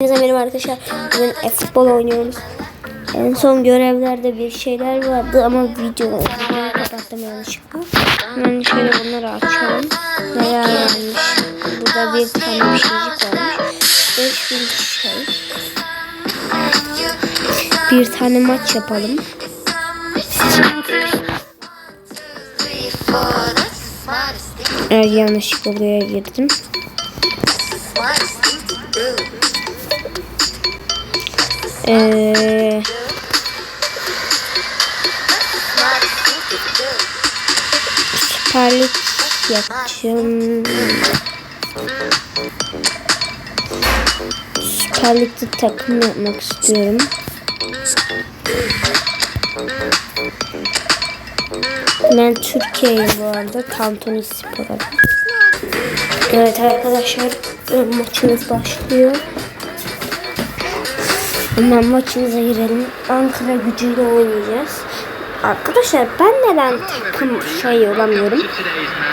Hepinize merhaba arkadaşlar. Bugün e-futbol oynuyoruz. En son görevlerde bir şeyler vardı ama video kapattım yanlışlıkla. Hemen şöyle bunları açalım. Neler varmış? Burada bir tane bir şeycik varmış. 5000 şey. Bir tane maç yapalım. Evet yanlışlıkla buraya girdim. Eee Süper Lig yapacağım. Süper Lig'de takım yapmak istiyorum. Ben Türkiye'yim bu arada. Tantuni Spor'a. Evet arkadaşlar maçımız başlıyor. Hemen maçımıza girelim. Ankara gücüyle oynayacağız. Arkadaşlar ben neden takım şey olamıyorum?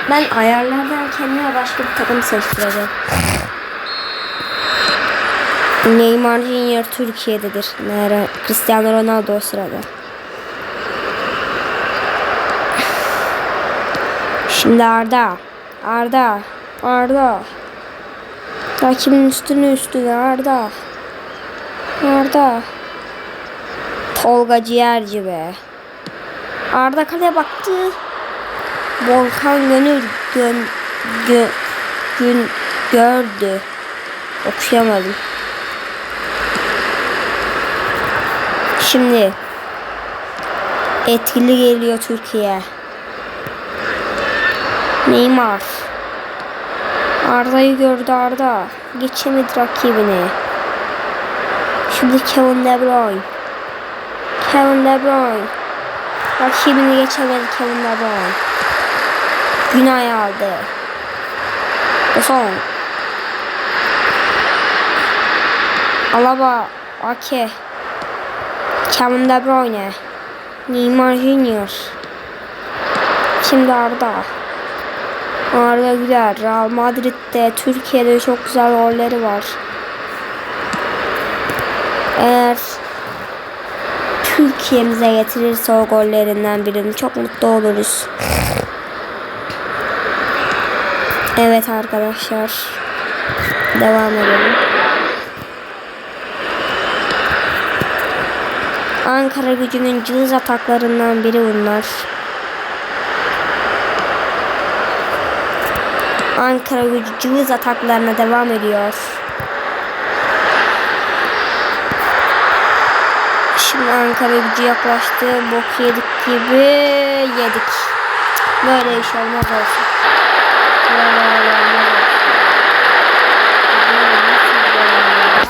Ben ayarlardan kendime başka bir takım seçtireceğim. Neymar Junior Türkiye'dedir. Nere? Cristiano Ronaldo o sırada. Şimdi Arda. Arda. Arda. Rakibimin üstüne üstüne Arda. Arda. Tolga Ciğerci be. Arda kaleye baktı. Volkan Gönül gön, gö, gün gördü. Okuyamadım. Şimdi etkili geliyor Türkiye. Neymar. Arda'yı gördü Arda. Geçemedi rakibini. Şimdi Kevin De Bruyne. Kevin De Bruyne. Rakibini geçemedi Kevin De Bruyne. Günay aldı. Son. Alaba. Ake. Kevin De Bruyne. Neymar Junior. Şimdi Arda. Arda Güler. Real Madrid'de Türkiye'de çok güzel rolleri var. Eğer Türkiye'mize getirirse o gollerinden birini çok mutlu oluruz. Evet arkadaşlar. Devam edelim. Ankara gücünün cılız ataklarından biri bunlar. Ankara gücü cılız ataklarına devam ediyor. Şimdi Ankara gücü yaklaştı. Bok yedik gibi yedik. Böyle iş olmaz olsun.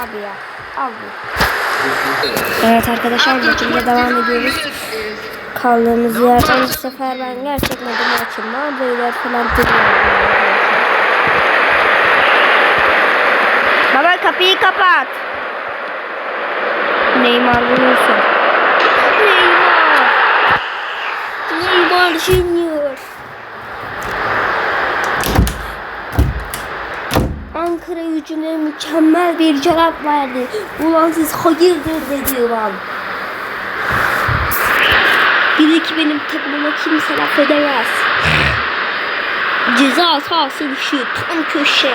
Abi ya. Abi. Evet arkadaşlar maçımıza devam ediyoruz. Kaldığımız yerden bu sefer ben gerçekten de maçımda böyle falan. Baba kapıyı kapat. Neymar vurursun. Neymar. Neymar Junior. Ankara gücüne mükemmel bir cevap verdi. Ulan siz hayırdır dedi ulan. Dedi ki benim takımıma kimse laf edemez. Ceza sahası dışı tam köşe.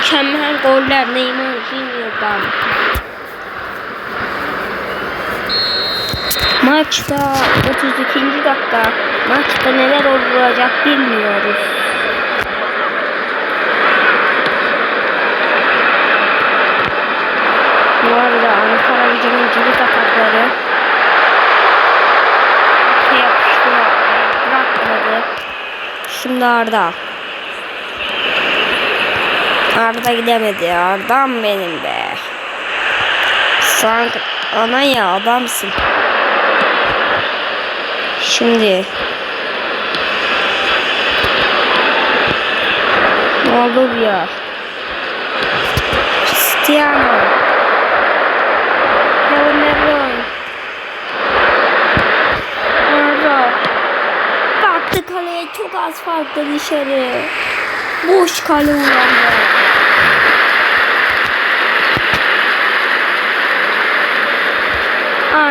Mükemmel goller Neymar Junior'dan. Maçta 32. dakika. Maçta neler olacak bilmiyoruz. Bu arada Ankara gücünün cirit atakları yapıştı bırakmadı. Şimdi Arda. Arda gidemedi. Arda'm benim be. Sen ana ya adamsın. Şimdi. Ne oldu ya? Cristiano. Bruyne. Arda. Baktı kaleye çok az farklı dışarı. Boş kale ulandı.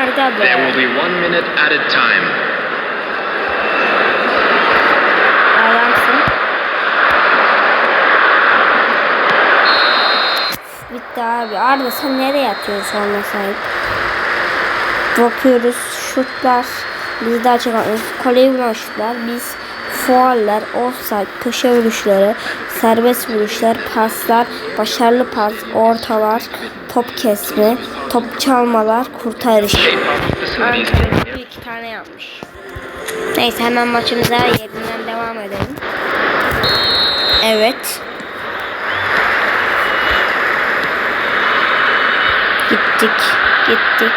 Aga There will be. one minute added time. Adamsın. Bitti abi. Arda sen nereye yatıyorsun sonra sahip? Bakıyoruz şutlar. Biz daha çok atıyoruz. Vuran şutlar. Biz fauller, offside, köşe vuruşları, serbest vuruşlar, paslar, başarılı pas, ortalar, top kesme, top çalmalar, kurtarış. State Park facilities. Ankara gücü iki tane yapmış. Neyse hemen maçımıza yerinden devam edelim. Evet. Gittik, gittik,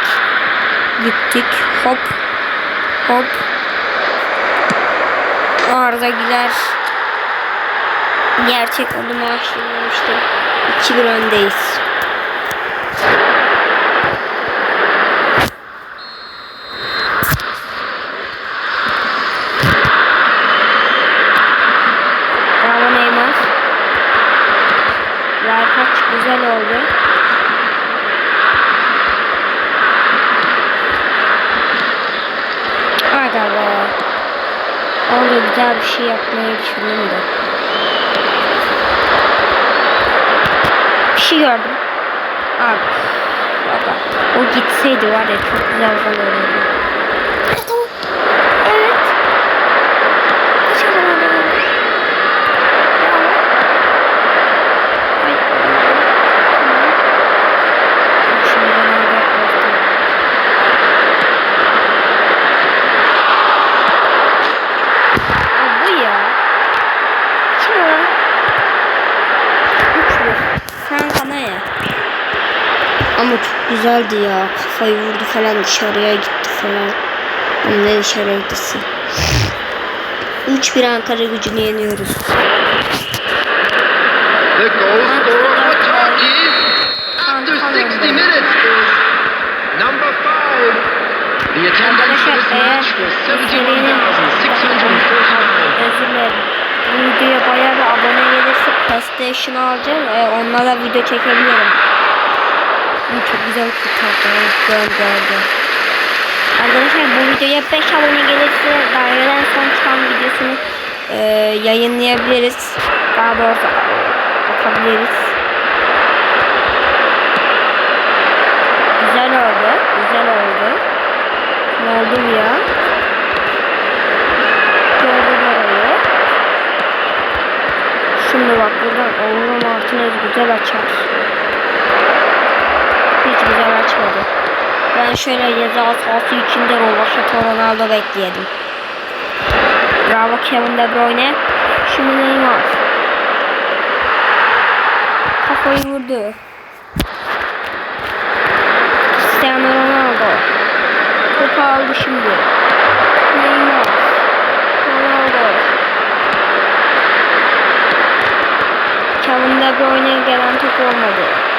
gittik. Hop. Arda Güler gerçek adımı açtırmamıştı. 2-1 öndeyiz. Bravo Neymar. Ver kaç güzel oldu. Aga be. Orada güzel bir şey yapmayı düşündüm de. Bir şey gördüm. Abi. Baba. O gitseydi var ya çok güzel olurdu. Ha, tamam. Evet. Kaç kadar oldu? Ay. Tamam. Şimdi Ronaldo orta. Aa, bu ya. Kim o? Üçlü. Sen kana ya. Ama çok güzeldi ya. Kafayı vurdu falan dışarıya gitti falan. Ama ne dışarıya gitti. 3-1 Ankara gücünü yeniyoruz. The goal scorer Turkey after 60 minutes is number 5. The attendance for this match was 71,649. Özür dilerim. Bu videoya bayağı bir abone gelirse PlayStation alacağım. E, onlara video çekebilirim. Bu çok güzel. Gördü gördü. Arkadaşlar bu videoya 5 abone gelirse daireden son çıkan videosunu e, yayınlayabiliriz. Daha doğrusu atabiliriz. Güzel oldu. Güzel oldu. Ne oldu ya? Şimdi bak buradan Oğuzhan Martinez güzel açar. Açmadı. Ben şöyle ceza sahası içinde Rovaşata Ronaldo bekleyelim. Bravo Kevin De Bruyne. Şimdi Neymar. Kafayı vurdu. Cristiano Ronaldo. Topu aldı şimdi. Neymar. Ronaldo. Kevin De Bruyne'ye gelen top olmadı.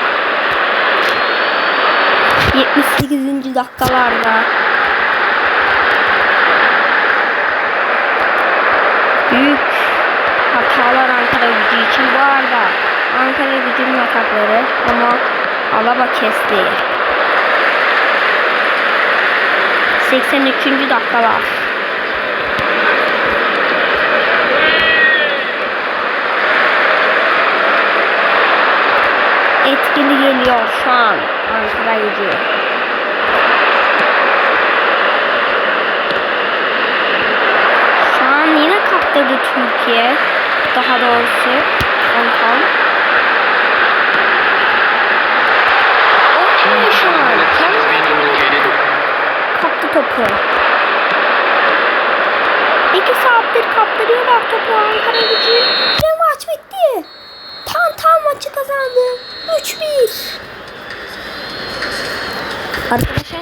78. dakikalarda büyük hatalar Ankara gücü için bu arada Ankara gücünün atakları ama Alaba kesti. 83. dakikalar. Etkili geliyor şu an Ankara gücü. Şu an yine kaptırdı Türkiye. Daha doğrusu Antal. Oynuyor şu an. Kaptı topu. İki saattir kaptırıyorlar topu Ankara gücü. Ve maç bitti. Tam tam maçı kazandı. 3-1. Arkadaşlar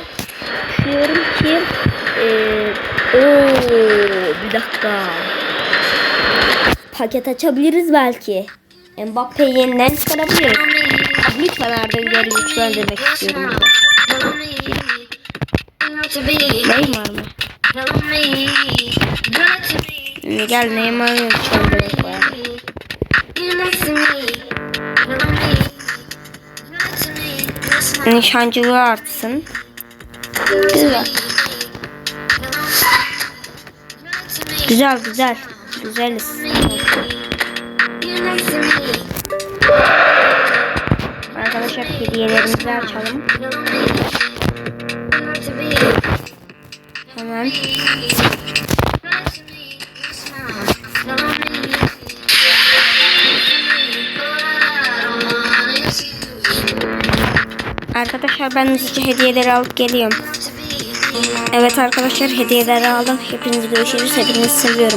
düşünüyorum ki eee ooo bir dakika. Paket açabiliriz belki. Mbappe'yi yeniden çıkarabiliriz. Abi lütfen Arda Güler'i güçlendirmek istiyorum. burada. Neymar mı? Gel Neymar'ı güçlendirmek Nişancılığı artsın. Güzel. Güzel güzel. Güzeliz. Arkadaşlar hediyelerimizi açalım. Hemen. Arkadaşlar ben hızlıca hediyeleri alıp geliyorum. Evet arkadaşlar hediyeleri aldım. Hepinizi görüşürüz. Hepinizi seviyorum.